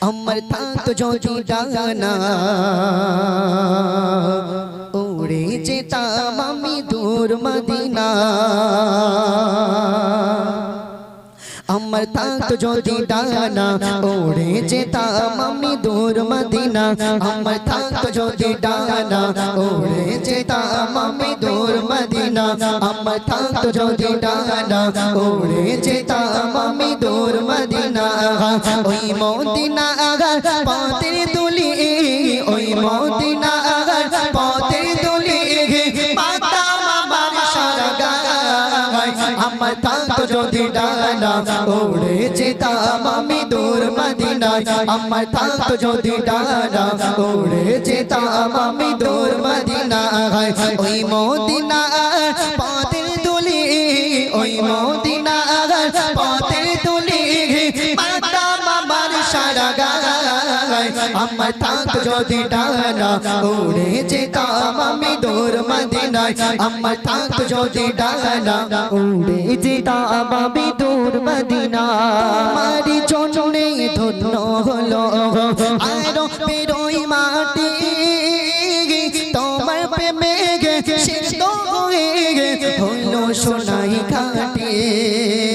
আমার থাকত যদি ডানা উড়ে যেতাম আমি দূর মদিনা আমার থাকত যদি ডানা উড়ে যেতাম আমি দূর মদিনা আমার থাকত যদি ডানা উড়ে যেতাম আমি দূর মদিনা আমার থাকত যদি ডানা দূর মদিনা ওই মদিনা আগার পাতের তুলি ওই মদিনা আগার পাতের তুলি পাতাম আমার সারা গায়, আমার থাকতো যদি ডানা উড়ে যেতাম আমি দূর মদিনায়। আমার থাকতো যদি ডানা উড়ে যেতাম আমি দূর মদিনায়। ওই মদিনা সারা গায়। আমার থাকতো যদি ডানা উড়ে যেতাম আমি দূর মদিনায়। আমার থাকতো যদি ডানা উড়ে যেতাম আমি দূর মদিনা আমারই জন্যে ধন্য হলো আরও বেরোই মাটি। তোমার প্রেমে গে সিদ্ধ হয়ে গে। হলো সোনাই ঘাটে।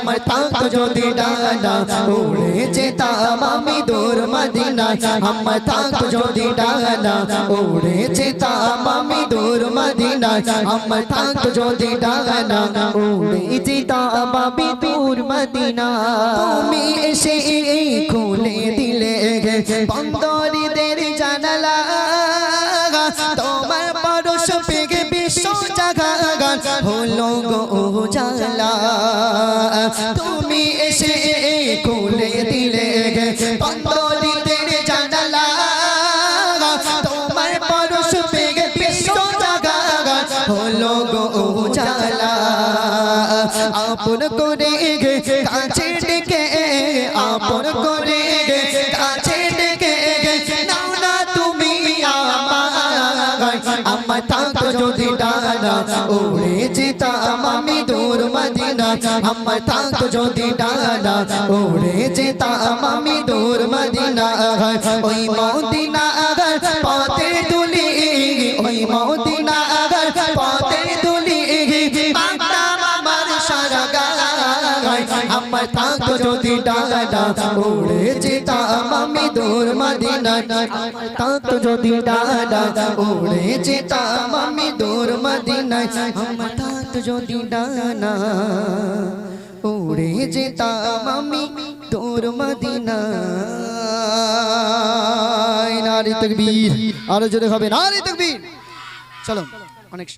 আমার তাক যদি ডানা উড়ে যেতাম আমি দূর মদিনা। আমার তাক যদি ডানা উড়ে যেতাম জানালা হলো গো জালা তুমি এসে খুলে দিলে বন্দরীদের জানালা। তোমার পরশ পেগে বিশ্ব জাগা। হলো গো জালা আপন করে কাছে ডেকে, আপন করে আমার থাকতো যদি ডানা উড়ে যেতাম আমি দূর মদিনা আমার থাকতো যদি ডানা উড়ে যেতাম আমি দূর মদিনা ওই মদিনা আগার পথে তুলি ওই মদিনা আমার থাকতো যদি ডানা উড়ে যেতাম আমি দূর মদিনা থাকতো যদি উড়ে যেতাম আমি দূর মদিনা আমার থাকতো যদি উড়ে যেতাম আমি দূর মদিনা নারী তকবীর, আরও জোরে হবে, নারী তকবীর। চলো, অনেক